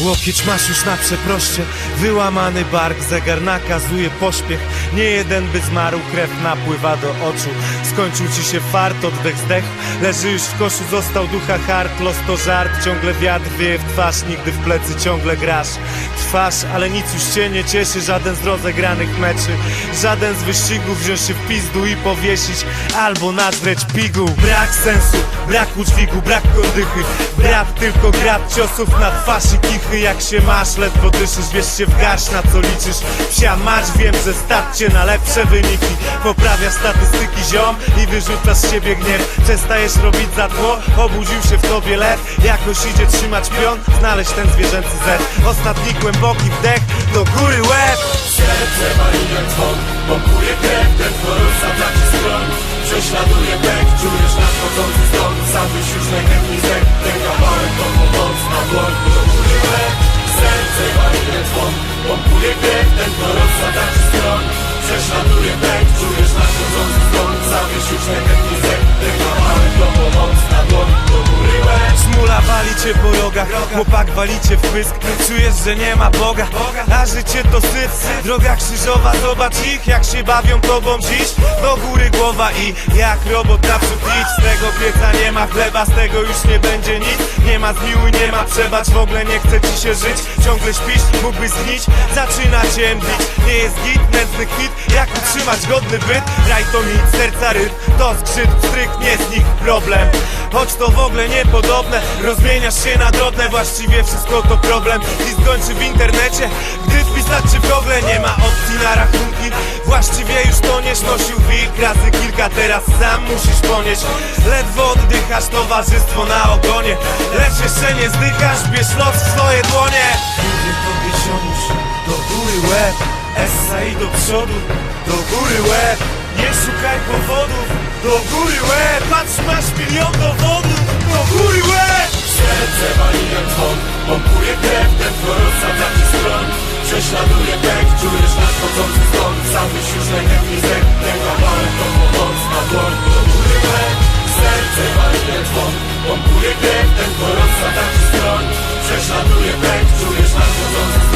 Łokieć masz już na przeproście. Wyłamany bark, zegar nakazuje pośpiech. Nie jeden by zmarł, krew napływa do oczu. Skończył ci się fart, oddech zdech. Leży już w koszu, został ducha hart. Los to żart, ciągle wiatr wieje w twarz. Nigdy w plecy ciągle grasz. Trwasz, ale nic już cię nie cieszy. Żaden z rozegranych meczy. Żaden z wyścigów wziąć się w pizdu i powiesić. Albo nazreć pigu Brak sensu, brak udźwigu, brak kordychy Brat tylko grab ciosów na twarz i kichy Jak się masz, ledwo dyszysz, wiesz się w garść na co liczysz? Psia mać, wiem, że stać cię na lepsze wyniki. Poprawiasz statystyki ziom i wyrzucasz z siebie gniew. Przestajesz robić za tło, obudził się w tobie lew. Jakoś idzie trzymać pion, znaleźć ten zwierzęcy zet Ostatni głęboki wdech, do góry łeb. Serce wali jak dzwon Pompuje krew, ten chorób zadza ci stron. Prześladuje pek, czujesz nadchodzący stąd. Zabyś już najchętniej zek cię po rogach, chłopak wali cię w pysk. Czujesz, że nie ma Boga, a życie to syf. Droga krzyżowa, zobacz ich, jak się bawią tobą dziś. Do góry głowa i jak robot naprzód idź. Z tego pieca nie ma chleba, z tego już nie będzie nic. Nie ma zmiłuj, nie ma przebacz, w ogóle nie chce ci się żyć. Ciągle śpisz, mógłbyś zgnić, zaczyna cię Nie jest git, nędzny kwit, jak utrzymać godny byt? Raj to mit, serca ryb, to skrzyt, stryk, nie z nich problem Choć to w ogóle niepodobne Rozmieniasz się na drobne Właściwie wszystko to problem I skończy w internecie. Gdy wpisać czy w ogóle nie ma opcji na rachunki. Właściwie już toniesz Nosił wilk. Razy kilka Teraz sam musisz ponieść. Ledwo oddychasz Towarzystwo na ogonie. Lecz jeszcze nie zdychasz Bierz los w swoje dłonie. Tobie ziomuś Do góry łeb. Essa i do przodu Do góry łeb. Nie szukaj powodów Do góry łeb! Patrz masz milion dowodów! Do góry łeb! Serce wali jak dzwon Pompuje krew, ten chorób sadza ci stron. Prześladuje pek, czujesz nadchodzący stąd Zamyśl już najchętniej zek Ten kawałek to pomoc na dłoń. Do góry łeb! Serce wali jak dzwon Pompuje krew, ten chorób sadza ci stron. Prześladuje pek, czujesz nadchodzący stąd